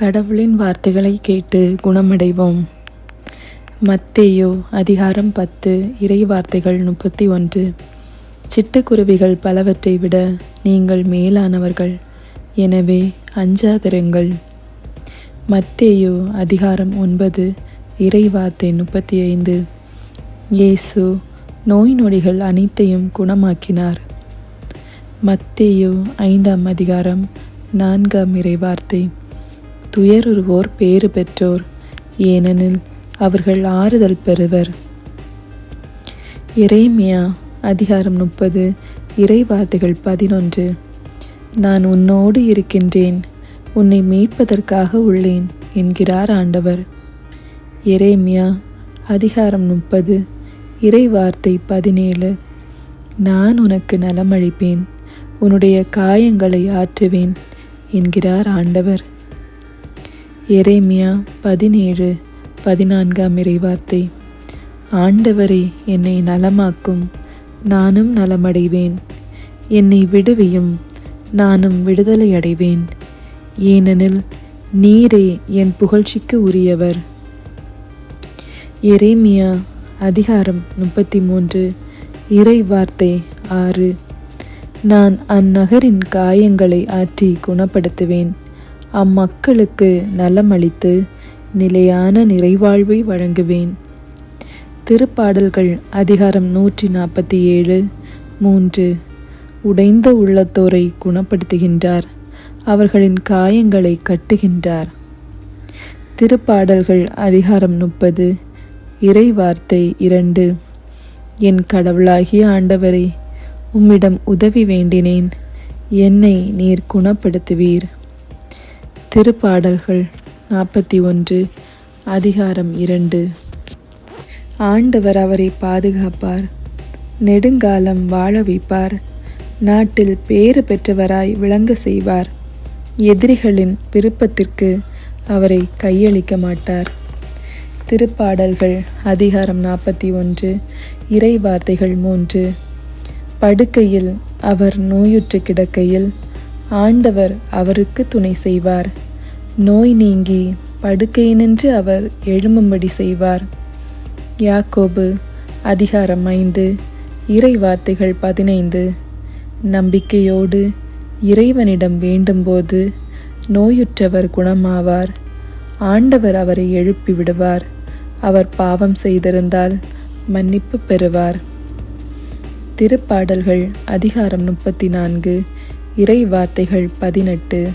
கடவுளின் வார்த்தைகளை கேட்டு குணமடைவோம். மத்தேயோ அதிகாரம் பத்து இறை வார்த்தைகள் முப்பத்தி ஒன்று சிட்டுக்குருவிகள் பலவற்றை விட நீங்கள் மேலானவர்கள். எனவே அஞ்சாதிருங்கள். மத்தேயோ அதிகாரம் ஒன்பது இறை வார்த்தை முப்பத்தி ஐந்து இயேசு நோய் நொடிகள் அனைத்தையும் குணமாக்கினார். மத்தேயோ ஐந்தாம் அதிகாரம் நான்காம் இறைவார்த்தை. துயருவோர் பேறு பெற்றோர். ஏனெனில் அவர்கள் ஆறுதல் பெறுவர். இறைமியா அதிகாரம் முப்பது இறைவார்த்தைகள் பதினொன்று. நான் உன்னோடு இருக்கின்றேன் உன்னை மீட்பதற்காக உள்ளேன் என்கிறார் ஆண்டவர். எரேமியா அதிகாரம் முப்பது இறைவார்த்தை பதினேழு. நான் உனக்கு நலமளிப்பேன் உன்னுடைய காயங்களை ஆற்றுவேன் என்கிறார் ஆண்டவர். எரேமியா பதினேழு பதினான்காம் இறைவார்த்தை. ஆண்டவரே என்னை நலமாக்கும். நானும் நலமடைவேன். என்னை விடுவியும். நானும் விடுதலை அடைவேன் ஏனெனில் நீரே என் புகழ்ச்சிக்கு உரியவர். எரேமியா அதிகாரம் முப்பத்தி மூன்று இறை வார்த்தை ஆறு. நான் அந்நகரின் காயங்களை ஆற்றி குணப்படுத்துவேன். அம்மக்களுக்கு நலமளித்து நிலையான நிறைவாழ்வை வழங்குவேன். திருப்பாடல்கள் அதிகாரம் நூற்றி நாற்பத்தி ஏழு மூன்று. உடைந்த உள்ளத்தோரை குணப்படுத்துகின்றார். அவர்களின் காயங்களை கட்டுகின்றார். திருப்பாடல்கள் அதிகாரம் முப்பது இறை வார்த்தை இரண்டு. என் கடவுளாகிய ஆண்டவரே உம்மிடம் உதவி வேண்டினேன். என்னை நீர் குணப்படுத்துவீர். திருப்பாடல்கள் நாற்பத்தி ஒன்று அதிகாரம் இரண்டு. ஆண்டவர் அவரை பாதுகாப்பார் நெடுங்காலம் வாழ வைப்பார் நாட்டில் பேறு பெற்றவராய் விளங்க செய்வார். எதிரிகளின் விருப்பத்திற்கு அவரை கையளிக்க மாட்டார். திருப்பாடல்கள் அதிகாரம் நாற்பத்தி ஒன்று இறை வார்த்தைகள் மூன்று. படுக்கையில் அவர் நோயுற்று கிடக்கையில் ஆண்டவர் அவருக்கு துணை செய்வார். நோய் நீங்கி படுக்கையினின்று அவர் எழும்பும்படி செய்வார். யாக்கோபு அதிகாரம் ஐந்து இறை வார்த்தைகள் பதினைந்து. நம்பிக்கையோடு இறைவனிடம் வேண்டும்போது நோயுற்றவர் குணமாவார். ஆண்டவர் அவரை எழுப்பி விடுவார். அவர் பாவம் செய்திருந்தால் மன்னிப்பு பெறுவார். திருப்பாடல்கள் அதிகாரம் முப்பத்தி நான்கு இறை வார்த்தைகள் பதினெட்டு.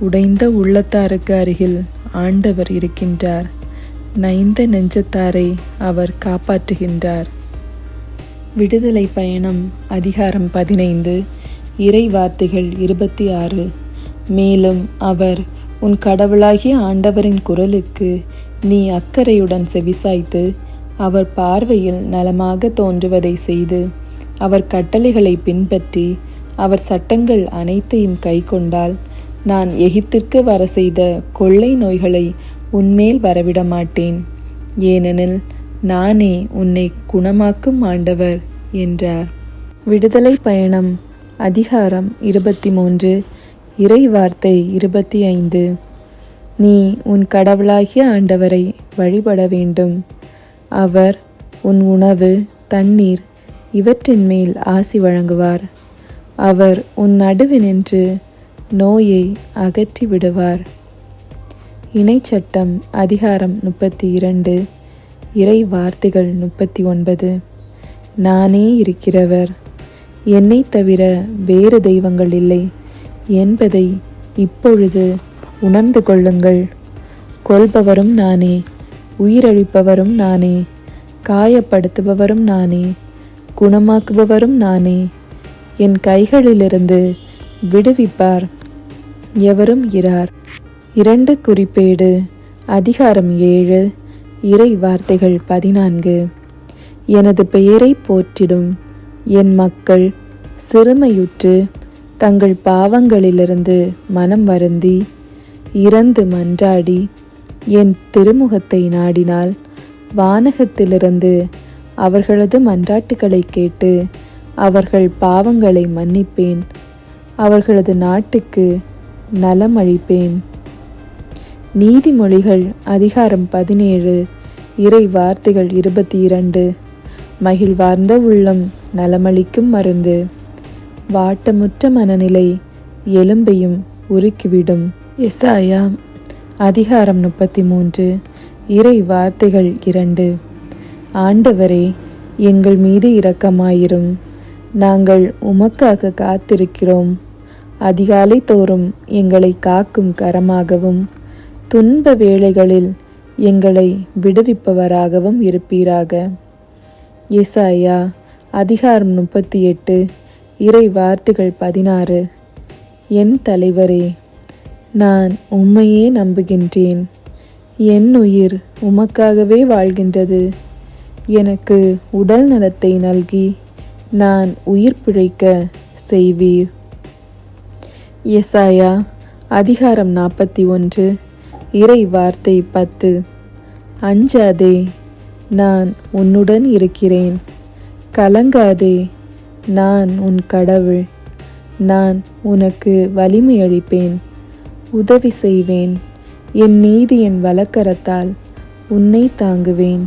உடைந்த உள்ளத்தாருக்கு அருகில் ஆண்டவர் இருக்கின்றார். நைந்த நெஞ்சத்தாரை அவர் காப்பாற்றுகின்றார். விடுதலை பயணம் அதிகாரம் பதினைந்து. இறை வார்த்தைகள் இருபத்தி ஆறு. மேலும் அவர் உன் கடவுளாகிய ஆண்டவரின் குரலுக்கு நீ அக்கறையுடன் செவிசாய்த்து அவர் பார்வையில் நலமாக தோன்றுவதை செய்து அவர் கட்டளைகளை பின்பற்றி அவர் சட்டங்கள் அனைத்தையும் கை கொண்டால் நான் எகிப்திற்கு வர செய்த கொள்ளை நோய்களை உன்மேல் வரவிட மாட்டேன் ஏனெனில் நானே உன்னை குணமாக்கும் ஆண்டவர் என்றார். விடுதலை பயணம் அதிகாரம் இருபத்தி மூன்று இறை வார்த்தை இருபத்தி ஐந்து நீ உன் கடவுளாகிய ஆண்டவரை வழிபட வேண்டும். அவர் உன் உணவு தண்ணீர் இவற்றின் மேல் ஆசி வழங்குவார். அவர் உன் நடுவினின்று நோயை அகற்றி விடுவார். இணைச்சட்டம் அதிகாரம் முப்பத்தி இரண்டு இறை வார்த்தைகள் முப்பத்தி ஒன்பது நானே இருக்கிறவர் என்னை தவிர வேறு தெய்வங்கள் இல்லை என்பதை இப்பொழுது உணர்ந்து கொள்ளுங்கள். கொல்பவரும் நானே உயிரழிப்பவரும் நானே காயப்படுத்துபவரும் நானே குணமாக்குபவரும் நானே என் கைகளிலிருந்து விடுவிப்பார். எவரும் இரார். இரண்டு குறிப்பேடு அதிகாரம் ஏழு இறை வார்த்தைகள் பதினான்கு. எனது பெயரை போற்றிடும். என் மக்கள் சிறுமையுற்று தங்கள் பாவங்களிலிருந்து மனம் வருந்தி இறந்து மன்றாடி என் திருமுகத்தை நாடினால் வானகத்திலிருந்து அவர்களது மன்றாட்டுகளை கேட்டு அவர்கள் பாவங்களை மன்னிப்பேன். அவர்களது நாட்டுக்கு நலம் அளிப்பேன். நீதிமொழிகள் அதிகாரம் பதினேழு இறை வார்த்தைகள் இருபத்தி இரண்டு மகிழ்வார்ந்த உள்ளம் நலமளிக்கும் மருந்து. வாட்டமுற்ற மனநிலை எலும்பையும் உருக்கிவிடும். எஸ்ஆயா அதிகாரம் முப்பத்தி மூன்று இறை வார்த்தைகள் இரண்டு. ஆண்டவரே எங்கள் மீது இரக்கமாயிரும். நாங்கள் உமக்காக காத்திருக்கிறோம். அதிகாலை தோறும் எங்களை காக்கும் கரமாகவும் துன்ப வேளைகளில் எங்களை விடுவிப்பவராகவும் இருப்பீராக. ஏசாயா அதிகாரம் முப்பத்தி எட்டு இறை வார்த்தைகள் பதினாறு. என் தலைவரே நான் உம்மையே நம்புகின்றேன். என் உயிர் உமக்காகவே வாழ்கின்றது. எனக்கு உடல் நலத்தை நல்கி நான் உயிர் பிழைக்க செய்வீர். எசாயா அதிகாரம் நாற்பத்தி ஒன்று இறை வார்த்தை பத்து. அஞ்சாதே நான் உன்னுடன் இருக்கிறேன். கலங்காதே நான் உன் கடவுள். நான் உனக்கு வலிமை அளிப்பேன். உதவி செய்வேன். என் நீதியின் வழக்கரத்தால் உன்னை தாங்குவேன்.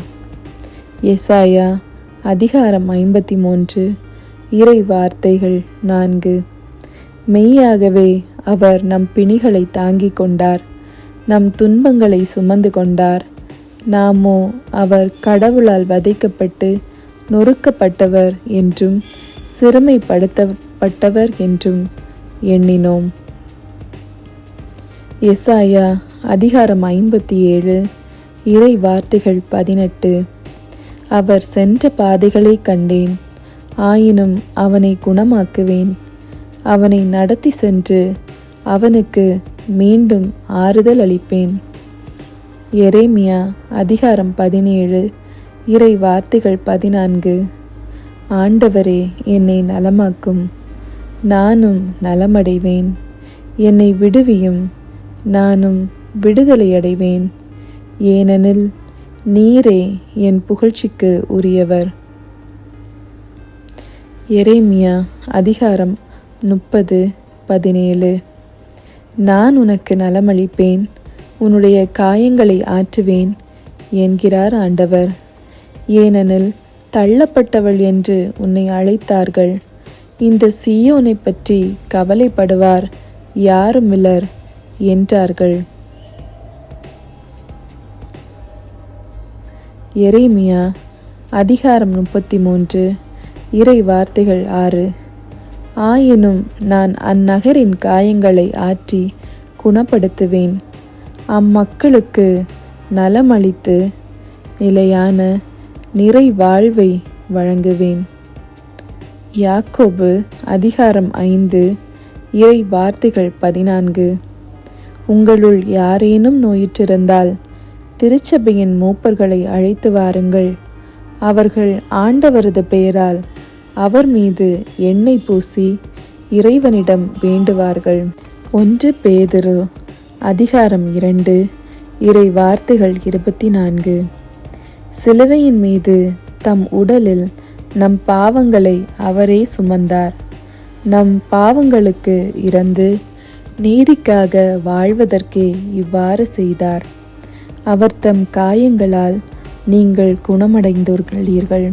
எசாயா அதிகாரம் ஐம்பத்தி மூன்று இறை வார்த்தைகள் நான்கு. மெய்யாகவே அவர் நம் பிணிகளை தாங்கிக் கொண்டார். நம் துன்பங்களை சுமந்து கொண்டார். நாமோ அவர் கடவுளால் வதைக்கப்பட்டு நொறுக்கப்பட்டவர் என்றும் சிறுமைப்படுத்தப்பட்டவர் என்றும் எண்ணினோம். எசாயா அதிகாரம் ஐம்பத்தி ஏழு. இறை வார்த்தைகள் பதினெட்டு. அவர் சென்ற பாதைகளை கண்டேன். ஆயினும் அவனை குணமாக்குவேன். அவனை நடத்தி சென்று அவனுக்கு மீண்டும் ஆறுதல் அளிப்பேன். எரேமியா அதிகாரம் பதினேழு இறை வார்த்தைகள் பதினான்கு. ஆண்டவரே என்னை நலமாக்கும். நானும் நலமடைவேன். என்னை விடுவியும். நானும் விடுதலையடைவேன். ஏனெனில் நீரே என் புகழ்ச்சிக்கு உரியவர். எரேமியா அதிகாரம் முப்பது பதினேழு. நான் உனக்கு நலமளிப்பேன் உன்னுடைய காயங்களை ஆற்றுவேன் என்கிறார் ஆண்டவர். ஏனெனில் தள்ளப்பட்டவள் என்று உன்னை அழைத்தார்கள். இந்த சியோனை பற்றி கவலைப்படுவார் யாருமில்லர் என்றார்கள். எரேமியா அதிகாரம் முப்பத்தி மூன்று இறை வார்த்தைகள் ஆறு. ஆயினும் நான் அந்நகரின் காயங்களை ஆற்றி குணப்படுத்துவேன். அம்மக்களுக்கு நலமளித்து நிலையான நிறை வாழ்வை வழங்குவேன். யாக்கோபு அதிகாரம் ஐந்து இறை வார்த்தைகள் பதினான்கு. உங்களுள் யாரேனும் நோயிற்றிருந்தால் திருச்சபையின் மூப்பர்களை அழைத்து வாருங்கள். அவர்கள் ஆண்டவரது பெயரால் அவர் மீது எண்ணெய் பூசி இறைவனிடம் வேண்டுவார்கள். ஒன்று பேதுரு அதிகாரம் இரண்டு இறை வார்த்தைகள் இருபத்தி நான்கு சிலுவையின் மீது தம் உடலில் நம் பாவங்களை அவரே சுமந்தார். நம் பாவங்களுக்கு இறந்து நீதிக்காக வாழ்வதற்கே இவ்வாறு செய்தார். அவர் தம் காயங்களால் நீங்கள் குணமடைந்துள்ளீர்கள்.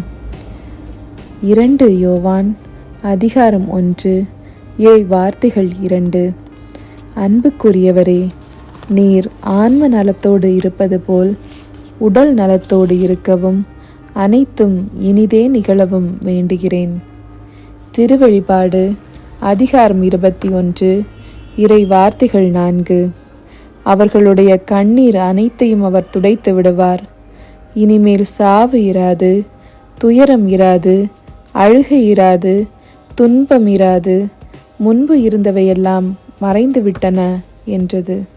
இரண்டு யோவான் அதிகாரம் ஒன்று இறை வார்த்தைகள் இரண்டு. அன்புக்குரியவரே நீர் ஆன்ம நலத்தோடு இருப்பது போல் உடல் நலத்தோடு இருக்கவும் அனைத்தும் இனிதே நிகழவும் வேண்டுகிறேன். திருவழிபாடு அதிகாரம் இருபத்தி ஒன்று இறை வார்த்தைகள் நான்கு. அவர்களுடைய கண்ணீர் அனைத்தையும் அவர் துடைத்து விடுவார். இனிமேல் சாவு இராது துயரம் இராது அழுகை இராது துன்பம் இராது முன்பு இருந்தவையெல்லாம் மறைந்து விட்டன என்றது.